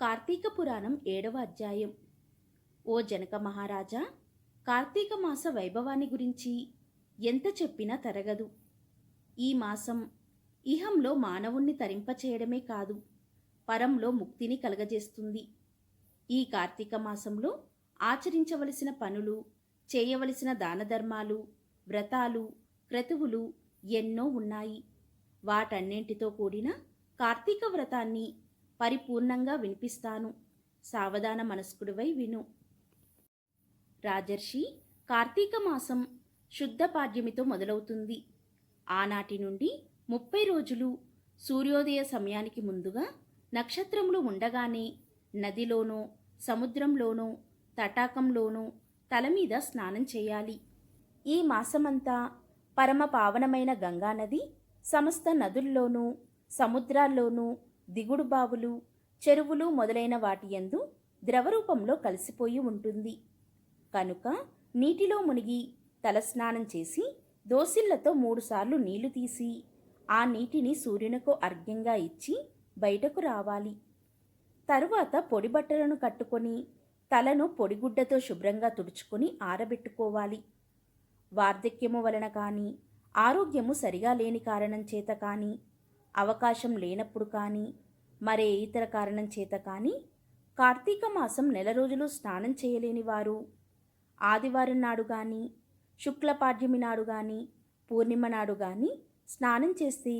కార్తీక పురాణం ఏడవ అధ్యాయం. ఓ జనక మహారాజా కార్తీక మాస వైభవాన్ని గురించి ఎంత చెప్పినా తరగదు. ఈ మాసం ఇహంలో మానవుణ్ణి తరింపచేయడమే కాదు పరంలో ముక్తిని కలగజేస్తుంది. ఈ కార్తీక మాసంలో ఆచరించవలసిన పనులు చేయవలసిన దానధర్మాలు వ్రతాలు క్రతువులు ఎన్నో ఉన్నాయి. వాటన్నింటితో కూడిన కార్తీక వ్రతాన్ని పరిపూర్ణంగా వినిపిస్తాను. సావధాన మనస్కుడివై విను. రాజర్షి కార్తీక మాసం శుద్ధ పాడ్యమితో మొదలవుతుంది. ఆనాటి నుండి ముప్పై రోజులు సూర్యోదయ సమయానికి ముందుగా నక్షత్రములు ఉండగానే నదిలోనో సముద్రంలోనో తటాకంలోనో తల మీద స్నానం చేయాలి. ఈ మాసమంతా పరమ పావనమైన గంగానది సమస్త నదుల్లోనూ సముద్రాల్లోనూ దిగుడు బావులు చెరువులు మొదలైన వాటి యందు ద్రవరూపంలో కలిసిపోయి ఉంటుంది. కనుక నీటిలో మునిగి తలస్నానం చేసి దోసిళ్ళతో మూడుసార్లు నీళ్ళు తీసి ఆ నీటిని సూర్యునకు అర్ఘ్యంగా ఇచ్చి బయటకు రావాలి. తరువాత పొడి బట్టలను కట్టుకొని తలను పొడిగుడ్డతో శుభ్రంగా తుడుచుకొని ఆరబెట్టుకోవాలి. వార్ధక్యము వలన కానీ ఆరోగ్యము సరిగా లేని కారణం చేత కానీ అవకాశం లేనప్పుడు కానీ మరే ఇతర కారణం చేత కానీ కార్తీక మాసం నెల రోజులు స్నానం చేయలేని వారు. ఆదివారం నాడు కానీ శుక్లపాడ్యమి నాడు కానీ పూర్ణిమ నాడు కానీ స్నానం చేస్తే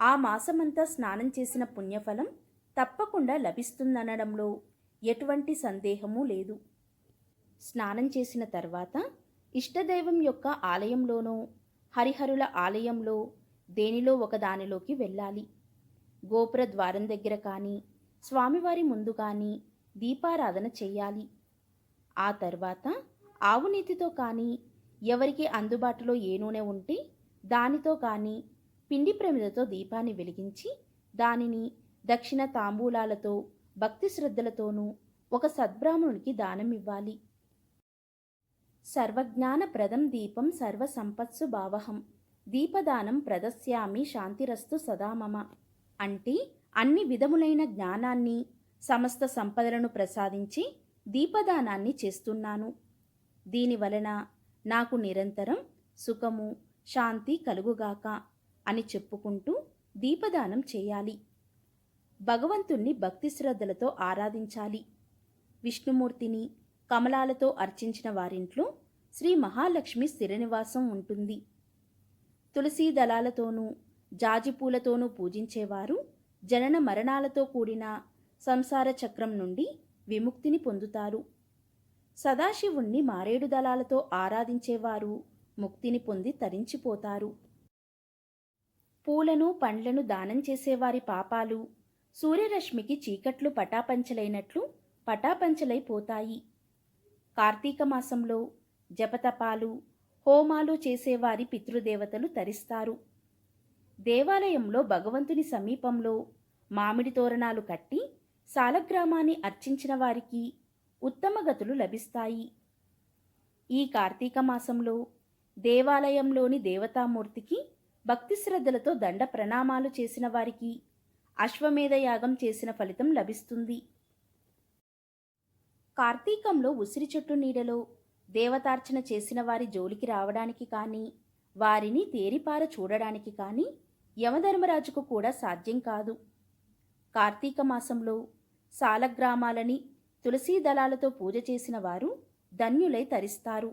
ఆ మాసమంతా స్నానం చేసిన పుణ్యఫలం తప్పకుండా లభిస్తుందనడంలో ఎటువంటి సందేహమూ లేదు. స్నానం చేసిన తర్వాత ఇష్టదైవం యొక్క ఆలయంలోనో హరిహరుల ఆలయంలో దేనిలో ఒకదానిలోకి వెళ్ళాలి. గోపుర ద్వారం దగ్గర కానీ స్వామివారి ముందు కానీ దీపారాధన చెయ్యాలి ఆ తర్వాత ఆవు నీతితో కానీ ఎవరికి అందుబాటులో ఏ నూనె ఉంటే దానితో కానీ పిండి ప్రమిదతో దీపాన్ని వెలిగించి దానిని దక్షిణ తాంబూలాలతో భక్తి శ్రద్ధలతోనూ ఒక సద్బ్రాహ్మణునికి దానం ఇవ్వాలి. సర్వజ్ఞాన ప్రదం దీపం సర్వసంపత్సు భావహం. దీపదానం ప్రదస్యామి శాంతిరస్తు సదా మమ. అంటే అన్ని విధములైన జ్ఞానాన్ని సమస్త సంపదలను ప్రసాదించి దీపదానాన్ని చేస్తున్నాను. దీనివలన నాకు నిరంతరం సుఖము శాంతి కలుగుగాక అని చెప్పుకుంటూ దీపదానం చేయాలి. భగవంతుణ్ణి భక్తి శ్రద్ధలతో ఆరాధించాలి. విష్ణుమూర్తిని కమలాలతో అర్చించిన వారింట్లో శ్రీ మహాలక్ష్మి స్థిరనివాసం ఉంటుంది. తులసీ దళాలతోనూ జాజిపూలతోనూ పూజించేవారు జనన మరణాలతో కూడిన సంసార చక్రం నుండి విముక్తిని పొందుతారు. సదాశివుణ్ణి మారేడు దళాలతో ఆరాధించేవారు ముక్తిని పొంది తరించిపోతారు. పూలను పండ్లను దానం చేసేవారి పాపాలు సూర్యరశ్మికి చీకట్లు పటాపంచలైనట్లు పటాపంచలైపోతాయి. కార్తీక మాసంలో జపతపాలు హోమాలు చేసేవారి పితృదేవతలు తరిస్తారు. దేవాలయంలో భగవంతుని సమీపంలో మామిడి తోరణాలు కట్టి సాలగ్రామాన్ని అర్చించిన వారికి ఉత్తమ గతులు లభిస్తాయి. ఈ కార్తీక మాసంలో దేవాలయంలోని దేవతామూర్తికి భక్తి శ్రద్ధలతో దండ ప్రణామాలు చేసిన వారికి అశ్వమేధ యాగం చేసిన ఫలితం లభిస్తుంది. కార్తీకంలో ఉసిరి చెట్టు నీడలో దేవతార్చన చేసిన వారి జోలికి రావడానికి కానీ వారిని తేరిపార చూడడానికి కానీ యమధర్మరాజుకు కూడా సాధ్యం కాదు. కార్తీక మాసంలో సాలగ్రామాలని తులసీ దళాలతో పూజ చేసిన వారు ధన్యులై తరిస్తారు.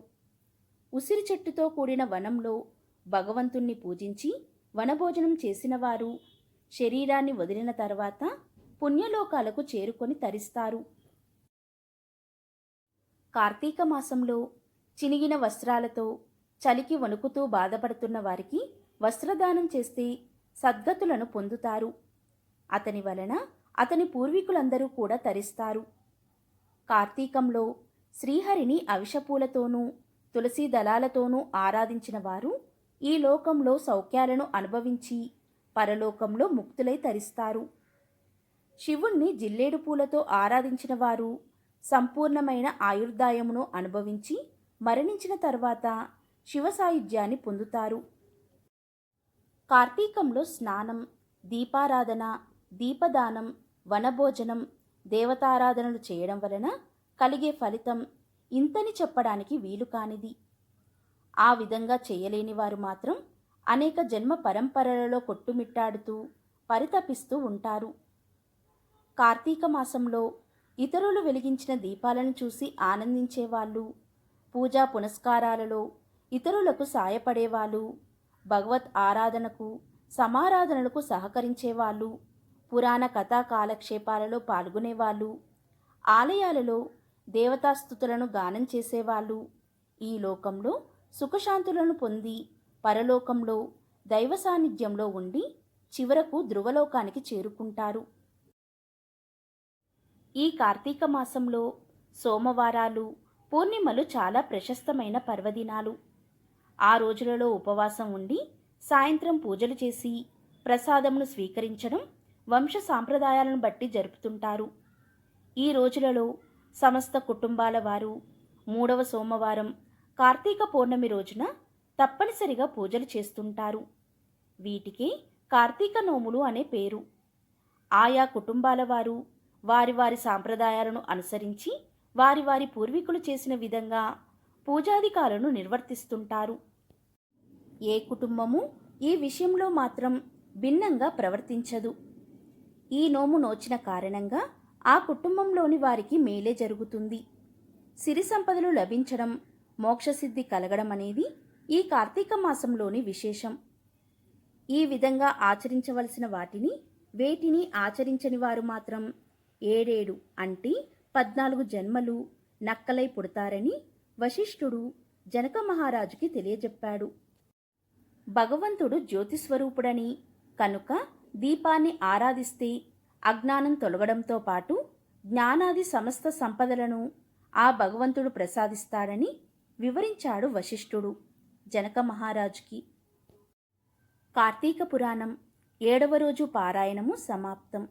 ఉసిరి చెట్టుతో కూడిన వనంలో భగవంతుణ్ణి పూజించి వనభోజనం చేసిన వారు శరీరాన్ని వదిలిన తర్వాత పుణ్యలోకాలకు చేరుకొని తరిస్తారు. కార్తీక మాసంలో చినిగిన వస్త్రాలతో చలికి వణుకుతూ బాధపడుతున్న వారికి వస్త్రదానం చేస్తే సద్గతులను పొందుతారు. అతని వలన అతని పూర్వీకులందరూ కూడా తరిస్తారు. కార్తీకంలో శ్రీహరిని అవిషపూలతోనూ తులసీ దళాలతోనూ ఆరాధించిన వారు ఈ లోకంలో సౌఖ్యాలను అనుభవించి పరలోకంలో ముక్తులై తరిస్తారు. శివుణ్ణి జిల్లేడు పూలతో ఆరాధించిన వారు సంపూర్ణమైన ఆయుర్దాయమును అనుభవించి మరణించిన తర్వాత శివ సాయుధ్యాన్ని పొందుతారు. కార్తీకంలో స్నానం దీపారాధన దీపదానం వనభోజనం దేవతారాధనలు చేయడం వలన కలిగే ఫలితం ఇంతని చెప్పడానికి వీలు కానిది. ఆ విధంగా చేయలేని వారు మాత్రం అనేక జన్మ పరంపరలలో కొట్టుమిట్టాడుతూ పరితపిస్తూ ఉంటారు. కార్తీక మాసంలో ఇతరులు వెలిగించిన దీపాలను చూసి ఆనందించేవాళ్ళు పూజా పునస్కారాలలో ఇతరులకు సాయపడేవాళ్ళు భగవత్ ఆరాధనకు సమారాధనలకు సహకరించేవాళ్ళు. పురాణ కథా కాలక్షేపాలలో పాల్గొనేవాళ్ళు. ఆలయాలలో దేవతాస్థుతులను గానం చేసేవాళ్ళు. ఈ లోకంలో సుఖశాంతులను పొంది పరలోకంలో దైవ సాన్నిధ్యంలో ఉండి చివరకు ధ్రువలోకానికి చేరుకుంటారు. ఈ కార్తీక మాసంలో సోమవారాలు పూర్ణిమలు చాలా ప్రశస్తమైన పర్వదినాలు. ఆ రోజులలో ఉపవాసం ఉండి సాయంత్రం పూజలు చేసి ప్రసాదమును స్వీకరించడం వంశ సాంప్రదాయాలను బట్టి జరుపుతుంటారు. ఈ రోజులలో సమస్త కుటుంబాల వారు మూడవ సోమవారం కార్తీక పౌర్ణమి రోజున తప్పనిసరిగా పూజలు చేస్తుంటారు. వీటికి కార్తీక నోములు అనే పేరు. ఆయా కుటుంబాల వారు వారి వారి సాంప్రదాయాలను అనుసరించి వారి వారి పూర్వీకులు చేసిన విధంగా పూజాధికారులు నిర్వర్తిస్తుంటారు. ఏ కుటుంబము ఈ విషయంలో మాత్రం భిన్నంగా ప్రవర్తించదు. ఈ నోము నోచిన కారణంగా ఆ కుటుంబంలోని వారికి మేలే జరుగుతుంది. సిరి సంపదలు లభించడం మోక్షసిద్ధి కలగడం అనేది ఈ కార్తీక మాసంలోని విశేషం. ఈ విధంగా ఆచరించవలసిన వాటిని వేటిని ఆచరించని వారు మాత్రం ఏడేడు అంటే పద్నాలుగు జన్మలు నక్కలై పుడతారని వశిష్ఠుడు జనక మహారాజుకి తెలియజెప్పాడు. భగవంతుడు జ్యోతిస్వరూపుడని కనుక దీపాన్ని ఆరాధిస్తే అజ్ఞానం తొలగడంతో పాటు జ్ఞానాది సమస్త సంపదలను ఆ భగవంతుడు ప్రసాదిస్తాడని వివరించాడు వశిష్ఠుడు జనక మహారాజుకి. కార్తీక పురాణం ఏడవ రోజు పారాయణము సమాప్తం.